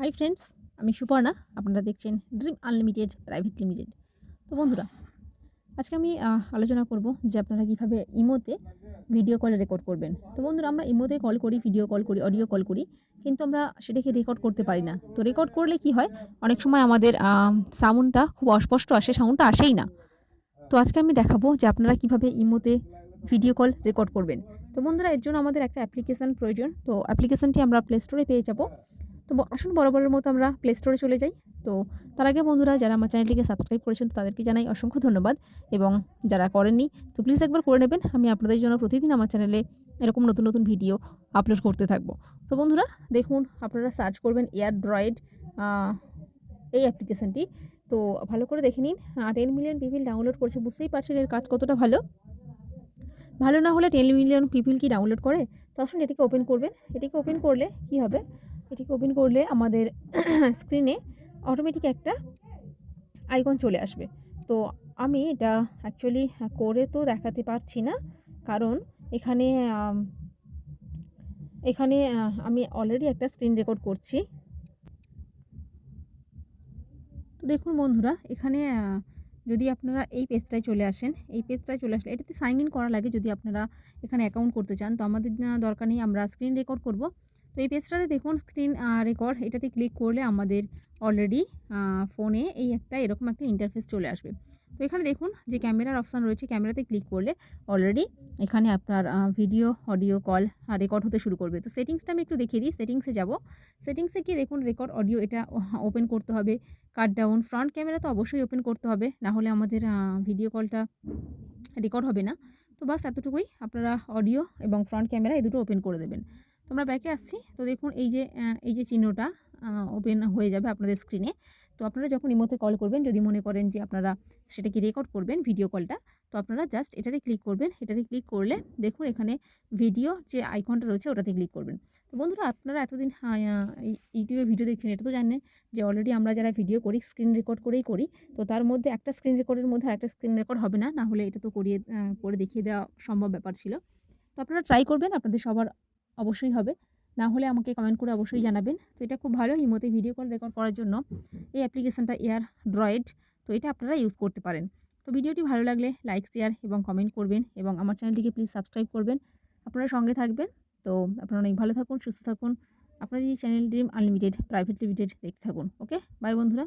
Hi friends, আমি সুপর্ণা, আপনারা দেখছেন ড্রিম আনলিমিটেড, প্রাইভেট লিমিটেড। তো বন্ধুরা, আজকে আমি আলোচনা করব যে আপনারা কীভাবে ইমোতে ভিডিও কল রেকর্ড করবেন। তো বন্ধুরা, আমরা ইমোতে কল করি, ভিডিও কল করি, অডিও কল করি, কিন্তু আমরা সেটাকে রেকর্ড করতে পারি না। তো রেকর্ড করলে কি হয়, অনেক সময় আমাদের সাউন্ডটা খুব অস্পষ্ট আসে, সাউন্ডটা আসেই না। তো আজকে আমি দেখাবো যে আপনারা কীভাবে ইমোতে ভিডিও কল রেকর্ড করবেন। তো বন্ধুরা, এর জন্য আমাদের একটা অ্যাপ্লিকেশান প্রয়োজন। তো অ্যাপ্লিকেশানটি আমরা প্লে স্টোরে পেয়ে যাব। তো আসুন বরাবরের মতো আমরা প্লে স্টোরে চলে যাই। তো তার আগে বন্ধুরা, যারা আমার চ্যানেলটিকে সাবস্ক্রাইব করেছেন, তো তাদেরকে জানাই অসংখ্য ধন্যবাদ। এবং যারা করেননি, তো প্লিজ একবার করে নেবেন। আমি আপনাদের জন্য প্রতিদিন আমার চ্যানেলে এরকম নতুন নতুন ভিডিও আপলোড করতে থাকব। তো বন্ধুরা, দেখুন, আপনারা সার্চ করবেন এয়ার ড্রয়েড এই অ্যাপ্লিকেশানটি তো ভালো করে দেখে নিন টেন মিলিয়ন পিপিল ডাউনলোড করছে, বুঝতেই পারছেন এর কাজ কতটা ভালো। ভালো না হলে টেন মিলিয়ন পিপিল কি ডাউনলোড করে? তো আসুন এটিকে ওপেন করবেন। এটিকে ওপেন করলে কি হবে? এটিকে ওপেন করলে আমাদের স্ক্রিনে অটোমেটিক একটা আইকন চলে আসবে। তো আমি এটা অ্যাকচুয়ালি করে তো দেখাতে পারছি না, কারণ এখানে এখানে আমি অলরেডি একটা স্ক্রিন রেকর্ড করছি। তো দেখুন বন্ধুরা, এখানে যদি আপনারা এই পেজটায় চলে আসেন, এই পেজটায় চলে আসলে এটাতে সাইন ইন করা লাগে যদি আপনারা এখানে অ্যাকাউন্ট করতে চান। তো আমাদের দরকার নেই আমরা স্ক্রিন রেকর্ড করব। তো এই পেজটাতে দেখুন স্ক্রিন রেকর্ড এটাতে ক্লিক করলে আমাদের অলরেডি ফোনে এই একটা এরকম একটা ইন্টারফেস চলে আসবে। তো এখানে দেখুন যে ক্যামেরার অপশান রয়েছে ক্যামেরাতে ক্লিক করলে অলরেডি এখানে আপনার ভিডিও অডিও কল রেকর্ড হতে শুরু করবে। তো সেটিংসটা আমি একটু দেখিয়ে দিই সেটিংসে যাব। সেটিংসে গিয়ে দেখুন রেকর্ড অডিও এটা ওপেন করতে হবে কাট ডাউন ফ্রন্ট ক্যামেরা তো অবশ্যই ওপেন করতে হবে, না হলে আমাদের ভিডিও কলটা রেকর্ড হবে না। তো বাস এতটুকুই, আপনারা অডিও এবং ফ্রন্ট ক্যামেরা এই দুটো ওপেন করে দেবেন। তো আমরা ব্যাকে আসছি। তো দেখুন, এই যে এই যে চিহ্নটা ওপেন হয়ে যাবে আপনাদের স্ক্রিনে তো আপনারা যখন ইমোতে কল করবেন, যদি মনে করেন যে আপনারা সেটাকে রেকর্ড করবেন ভিডিও কলটা তো আপনারা জাস্ট এটাতে ক্লিক করবেন। এটাতে ক্লিক করলে দেখুন, এখানে ভিডিও যে আইকনটা রয়েছে, ওটাতে ক্লিক করবেন। তো বন্ধুরা, আপনারা এতদিন ইউটিউবে ভিডিও দেখছেন, এটা তো জানেন যে অলরেডি আমরা যারা ভিডিও করি স্ক্রিন রেকর্ড করেই করি। তো তার মধ্যে একটা স্ক্রিন রেকর্ডের মধ্যে একটা স্ক্রিন রেকর্ড হবে না না হলে এটা তো করিয়ে করে দেখিয়ে দেওয়া সম্ভব ব্যাপার ছিল। তো আপনারা ট্রাই করবেন, আপনাদের সবার অবশ্যই হবে। না হলে আমাকে কমেন্ট করে অবশ্যই জানাবেন। তো এটা খুব ভালো ইমোতে ভিডিও কল রেকর্ড করার জন্য এই অ্যাপ্লিকেশানটা এয়ার ড্রয়েড তো এটা আপনারা ইউজ করতে পারেন। তো ভিডিওটি ভালো লাগলে লাইক শেয়ার এবং কমেন্ট করবেন এবং আমার চ্যানেলটিকে প্লিজ সাবস্ক্রাইব করবেন। আপনারা সঙ্গে থাকবেন। তো আপনারা অনেক ভালো থাকুন সুস্থ থাকুন। আপনাদের এই channel dream unlimited private limited দেখতে থাকুন ওকে বাই বন্ধুরা।